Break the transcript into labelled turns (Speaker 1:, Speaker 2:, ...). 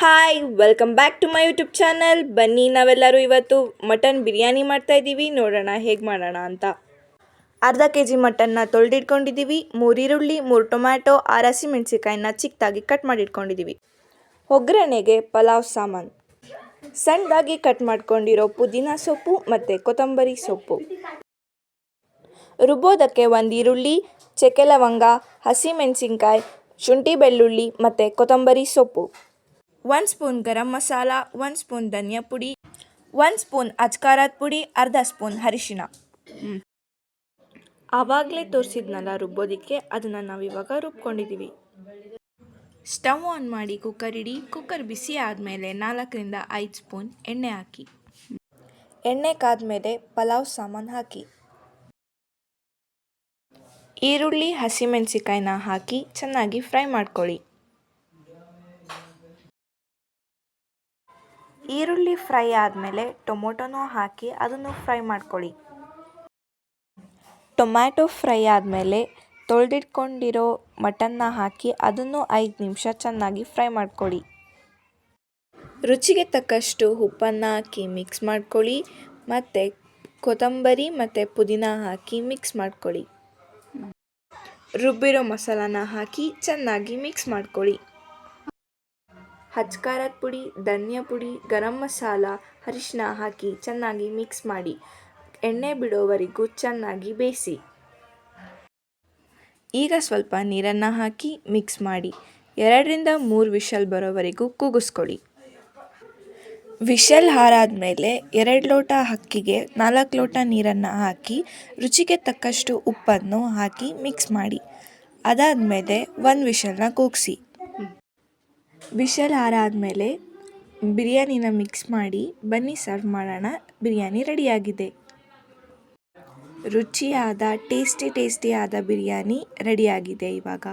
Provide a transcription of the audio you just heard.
Speaker 1: Hi welcome back to my YouTube channel ಬನ್ನಿ ನಾವೆಲ್ಲರೂ ಇವತ್ತು ಮಟನ್ ಬಿರಿಯಾನಿ ಮಾಡ್ತಾ ಇದ್ದೀವಿ. ನೋಡೋಣ ಹೇಗೆ ಮಾಡೋಣ ಅಂತ. ಅರ್ಧ ಕೆ ಜಿ ಮಟನ್ನ ತೊಳೆದಿಟ್ಕೊಂಡಿದ್ದೀವಿ. ಮೂರು ಈರುಳ್ಳಿ, ಮೂರು ಟೊಮ್ಯಾಟೊ, ಆರು ಹಸಿಮೆಣಸಿಕಾಯಿನ ಚಿಕ್ಕದಾಗಿ ಕಟ್ ಮಾಡಿಟ್ಕೊಂಡಿದ್ದೀವಿ. ಒಗ್ಗರಣೆಗೆ ಪಲಾವ್ ಸಾಮಾನು. ಸಣ್ಣದಾಗಿ ಕಟ್ ಮಾಡ್ಕೊಂಡಿರೋ ಪುದೀನ ಸೊಪ್ಪು ಮತ್ತು ಕೊತ್ತಂಬರಿ ಸೊಪ್ಪು. ರುಬ್ಬೋದಕ್ಕೆ ಒಂದು ಈರುಳ್ಳಿ ಚಕ್ಕೆ ಲವಂಗ ಹಸಿಮೆಣಸಿನ್ಕಾಯಿ, ಶುಂಠಿ ಬೆಳ್ಳುಳ್ಳಿ ಮತ್ತು ಕೊತ್ತಂಬರಿ ಸೊಪ್ಪು. ಒಂದು ಸ್ಪೂನ್ ಗರಂ ಮಸಾಲ ಒಂದು ಸ್ಪೂನ್ ಧನಿಯಾ ಪುಡಿ ಒಂದು ಸ್ಪೂನ್ ಅಚ್ಕಾರದ ಪುಡಿ ಅರ್ಧ ಸ್ಪೂನ್ ಅರಿಶಿನ ಆವಾಗಲೇ ತೋರಿಸಿದ್ನಲ್ಲ ರುಬ್ಬೋದಕ್ಕೆ ಅದನ್ನು ನಾವು ಇವಾಗ ರುಬ್ಕೊಂಡಿದ್ದೀವಿ ಸ್ಟವ್ ಆನ್ ಮಾಡಿ ಕುಕ್ಕರ್ ಇಡಿ ಕುಕ್ಕರ್ ಬಿಸಿ ಆದಮೇಲೆ ನಾಲ್ಕರಿಂದ ಐದು ಸ್ಪೂನ್ ಎಣ್ಣೆ ಹಾಕಿ. ಎಣ್ಣೆ ಕಾದ್ಮೇಲೆ ಪಲಾವ್ ಸಾಮಾನು ಹಾಕಿ. ಈರುಳ್ಳಿ ಹಸಿಮೆಣಸಿಕಾಯಿನ ಹಾಕಿ ಚೆನ್ನಾಗಿ ಫ್ರೈ ಮಾಡ್ಕೊಳ್ಳಿ. ಈರುಳ್ಳಿ ಫ್ರೈ ಆದಮೇಲೆ ಟೊಮೊಟೊನೂ ಹಾಕಿ ಅದನ್ನು ಫ್ರೈ ಮಾಡ್ಕೊಳ್ಳಿ. ಟೊಮ್ಯಾಟೊ ಫ್ರೈ ಆದಮೇಲೆ ತೊಳೆದಿಟ್ಕೊಂಡಿರೋ ಮಟನ್ನ ಹಾಕಿ ಅದನ್ನು ಐದು ನಿಮಿಷ ಚೆನ್ನಾಗಿ ಫ್ರೈ ಮಾಡ್ಕೊಳ್ಳಿ. ರುಚಿಗೆ ತಕ್ಕಷ್ಟು ಉಪ್ಪನ್ನು ಹಾಕಿ ಮಿಕ್ಸ್ ಮಾಡ್ಕೊಳ್ಳಿ ಮತ್ತು ಕೊತ್ತಂಬರಿ ಮತ್ತು ಪುದೀನ ಹಾಕಿ ಮಿಕ್ಸ್ ಮಾಡ್ಕೊಳ್ಳಿ. ರುಬ್ಬಿರೋ ಮಸಾಲಾನ ಹಾಕಿ ಚೆನ್ನಾಗಿ ಮಿಕ್ಸ್ ಮಾಡ್ಕೊಳ್ಳಿ. ಹಚ್ಕಾರದ ಪುಡಿ, ಧನ್ಯ ಪುಡಿ, ಗರಂ ಮಸಾಲ, ಅರಿಶಿನ ಹಾಕಿ ಚೆನ್ನಾಗಿ ಮಿಕ್ಸ್ ಮಾಡಿ. ಎಣ್ಣೆ ಬಿಡೋವರೆಗೂ ಚೆನ್ನಾಗಿ ಬೇಯಿಸಿ. ಈಗ ಸ್ವಲ್ಪ ನೀರನ್ನು ಹಾಕಿ ಮಿಕ್ಸ್ ಮಾಡಿ. ಎರಡರಿಂದ ಮೂರು ವಿಷಲ್ ಬರೋವರೆಗೂ ಕೂಗಿಸ್ಕೊಳ್ಳಿ ವಿಷಲ್ ಹಾರಾದಮೇಲೆ ಎರಡು ಲೋಟ ಅಕ್ಕಿಗೆ ನಾಲ್ಕು ಲೋಟ ನೀರನ್ನು ಹಾಕಿ, ರುಚಿಗೆ ತಕ್ಕಷ್ಟು ಉಪ್ಪನ್ನು ಹಾಕಿ ಮಿಕ್ಸ್ ಮಾಡಿ. ಅದಾದಮೇಲೆ ಒಂದು ವಿಷಲ್ನ ಕೂಗಿಸಿ ವಿಷಲ್ ಆರಾದಮೇಲೆ ಬಿರಿಯಾನಿನ ಮಿಕ್ಸ್ ಮಾಡಿ, ಬನ್ನಿ ಸರ್ವ್ ಮಾಡೋಣ. ಬಿರಿಯಾನಿ ರೆಡಿಯಾಗಿದೆ. ರುಚಿಯಾದ, ಟೇಸ್ಟಿ ಟೇಸ್ಟಿಯಾದ ಬಿರಿಯಾನಿ ರೆಡಿಯಾಗಿದೆ ಇವಾಗ.